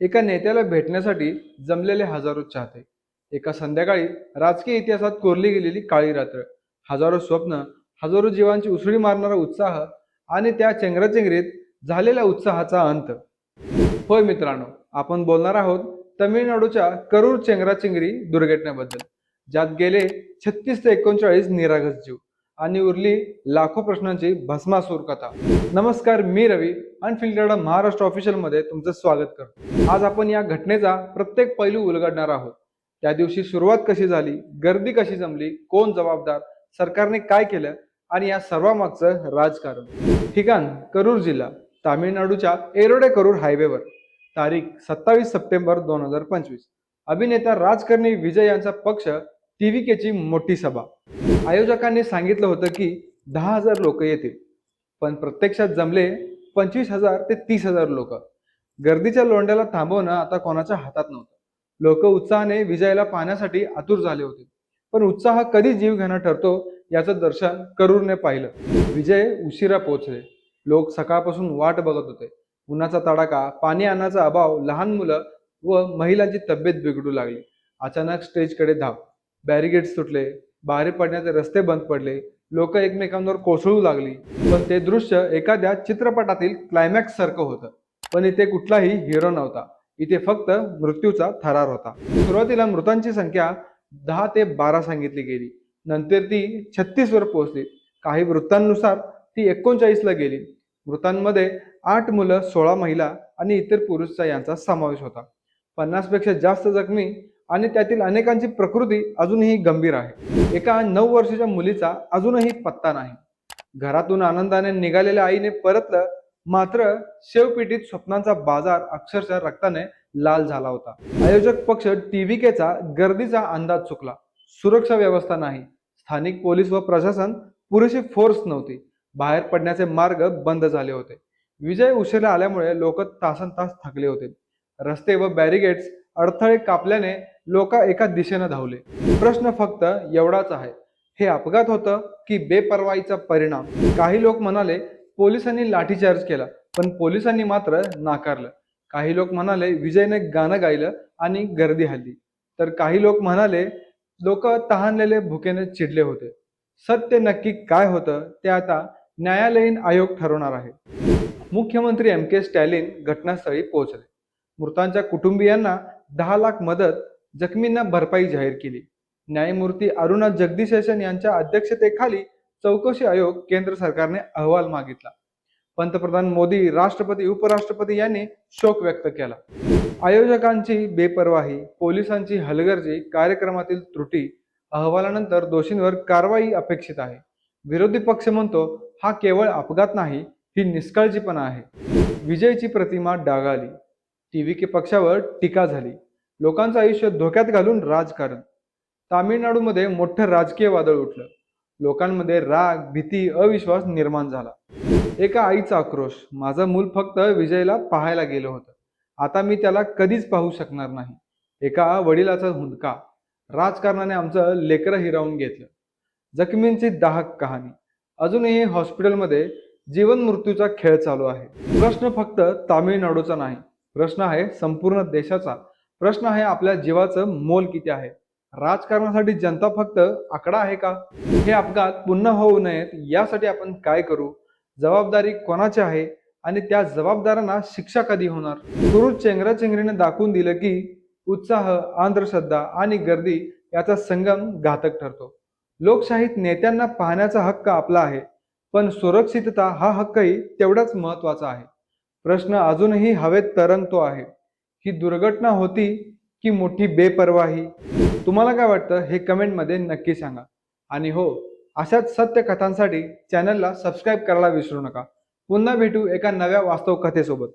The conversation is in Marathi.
एका नेत्याला भेटण्यासाठी जमलेले हजारो चाहते. एका संध्याकाळी राजकीय इतिहासात कोरली गेलेली काळी रात्र हजारो स्वप्न हजारो जीवांची उसळी मारणारा उत्साह आणि त्या चेंगराचेंगरीत झालेल्या उत्साहाचा अंत. होय मित्रांनो आपण बोलणार आहोत तमिळनाडूच्या करूर चेंगराचेंगरी दुर्घटनेबद्दल ज्यात गेले छत्तीस ते एकोणचाळीस निरागस जीव. आणि उरली लाखो प्रश्नांची भस्मासूर कथा. नमस्कार मी रवी अनफिल्टर्ड महाराष्ट्र ऑफिशियलमध्ये तुमचं स्वागत करतो. आज आपण या घटनेचा प्रत्येक पैलू उलगडणार आहोत. त्या दिवशी सुरुवात कशी झाली गर्दी कशी जमली कोण जबाबदार सरकारने काय केलं आणि या सर्वामागचं राजकारण. ठिकाण करूर जिल्हा तामिळनाडूच्या एरोडे करूर हायवेवर. तारीख सत्तावीस सप्टेंबर दोन हजार पंचवीस. अभिनेता राजकारणी विजय यांचा पक्ष टीव्हीकेची मोठी सभा. आयोजकांनी सांगितलं होतं की दहा हजार लोक येतील पण प्रत्यक्षात जमले पंचवीस हजार ते तीस हजार लोक. गर्दीच्या लोंढ्याला थांबवणं आता कोणाच्या हातात नव्हतं. लोक उत्साहाने विजयाला पाहण्यासाठी आतुर झाले होते. पण उत्साह कधी जीव घेणं ठरतो याचं दर्शन करूरने पाहिलं. विजय उशिरा पोहोचले. लोक सकाळपासून वाट बघत होते. उन्हाचा तडाखा पाणी आणण्याचा अभाव लहान मुलं व महिलांची तब्येत बिघडू लागली. अचानक स्टेजकडे धाव. बॅरिगेड्स तुटले बाहेर पडण्याचे रस्ते बंद पडले लोक एकमेकांवर कोसळू लागली. पण ते दृश्य एखाद्या चित्रपटातील क्लायमॅक्स सारखं होतं. पण इथे कुठलाही हिरो नव्हता. इथे फक्त मृत्यूचा थरार होता. सुरुवातीला मृतांची संख्या दहा ते बारा सांगितली गेली. नंतर ती छत्तीस वर पोहोचली. काही वृत्तांनुसार ती एकोणचाळीसला गेली. मृतांमध्ये आठ मुलं सोळा महिला आणि इतर पुरुषचा यांचा समावेश होता. पन्नासपेक्षा जास्त जखमी आणि त्यातील अनेकांची प्रकृती अजूनही गंभीर आहे. एका नऊ वर्षाच्या मुलीचा अजूनही पत्ता नाही. घरातून आनंदाने निघालेल्या आईने परतलं मात्र शेवपेटीत स्वप्नांचा बाजार अक्षरशः रक्ताने लाल झाला होता. आयोजक पक्ष टीव्हीकेचा गर्दीचा अंदाज चुकला. सुरक्षा व्यवस्था नाही. स्थानिक पोलीस व प्रशासन पुरेशी फोर्स नव्हती. बाहेर पडण्याचे मार्ग बंद झाले होते. विजय उशिरा आल्यामुळे लोक तासन तास थकले होते. रस्ते व बॅरिगेड्स अडथळे कापल्याने लोक एका दिशेनं धावले. प्रश्न फक्त एवढाच आहे. हे अपघात होतं की बेपरवाईचा परिणाम. काही लोक म्हणाले पोलिसांनी लाठीचार्ज केला पण पोलिसांनी मात्र नाकारलं. काही लोक म्हणाले विजयने गाणं गायलं आणि गर्दी हल्ली तर काही लोक म्हणाले लोक तहानलेले भुकेने चिडले होते. सत्य नक्की काय होतं ते आता न्यायालयीन आयोग ठरवणार आहे. मुख्यमंत्री एम के स्टॅलिन घटनास्थळी पोहोचले. मृतांच्या कुटुंबियांना दहा लाख मदत जखमींना भरपाई जाहीर केली. न्यायमूर्ती अरुणा जगदीशेशन यांच्या अध्यक्षतेखाली चौकशी आयोग केंद्र सरकारने अहवाल मागितला. पंतप्रधान मोदी राष्ट्रपती उपराष्ट्रपती यांनी शोक व्यक्त केला. आयोजकांची बेपरवाही पोलिसांची हलगर्जी कार्यक्रमातील त्रुटी अहवालानंतर दोषींवर कारवाई अपेक्षित आहे. विरोधी पक्ष म्हणतो हा केवळ अपघात नाही ही निष्काळजीपणा आहे. विजयची प्रतिमा डागाली. टी टीव्ही के पक्षावर टीका झाली. लोकांचं आयुष्य धोक्यात घालून राजकारण. तामिळनाडूमध्ये मोठं राजकीय वादळ उठलं. लोकांमध्ये राग भीती अविश्वास निर्माण झाला. एका आईचा आक्रोश. माझं मूल फक्त विजयला पाहायला गेलं होतं. आता मी त्याला कधीच पाहू शकणार नाही. एका वडिलाचा हुंदका. राजकारणाने आमचं लेकरं हिरावून घेतलं. जखमींची दाहक कहाणी. अजूनही हॉस्पिटलमध्ये जीवन मृत्यूचा खेळ चालू आहे. प्रश्न फक्त तामिळनाडूचा नाही. प्रश्न आहे संपूर्ण देशाचा. प्रश्न आहे आपल्या जीवाचं मोल किती आहे? राजकारणासाठी जनता फक्त आकडा आहे का? हे अपघात पुन्हा होऊ नयेत यासाठी आपण काय करू? जबाबदारी कोणाची आहे आणि त्या जबाबदारांना शिक्षा कधी होणार? गुरु चेंगराचेंगरीने दाखवून दिलं की उत्साह अंधश्रद्धा आणि गर्दी याचा संगम घातक ठरतो. लोकशाहीत नेत्यांना पाहण्याचा हक्क आपला आहे पण सुरक्षितता हा हक्कही तेवढाच महत्त्वाचा आहे. प्रश्न अजूनही हवेत तरंगतो आहे. ही दुर्घटना होती की मोठी बेपरवाही? तुम्हाला काय वाटतं हे कमेंटमध्ये नक्की सांगा. आणि हो अशाच सत्य कथांसाठी चॅनलला सबस्क्राईब करायला विसरू नका. पुन्हा भेटू एका नव्या वास्तव कथेसोबत.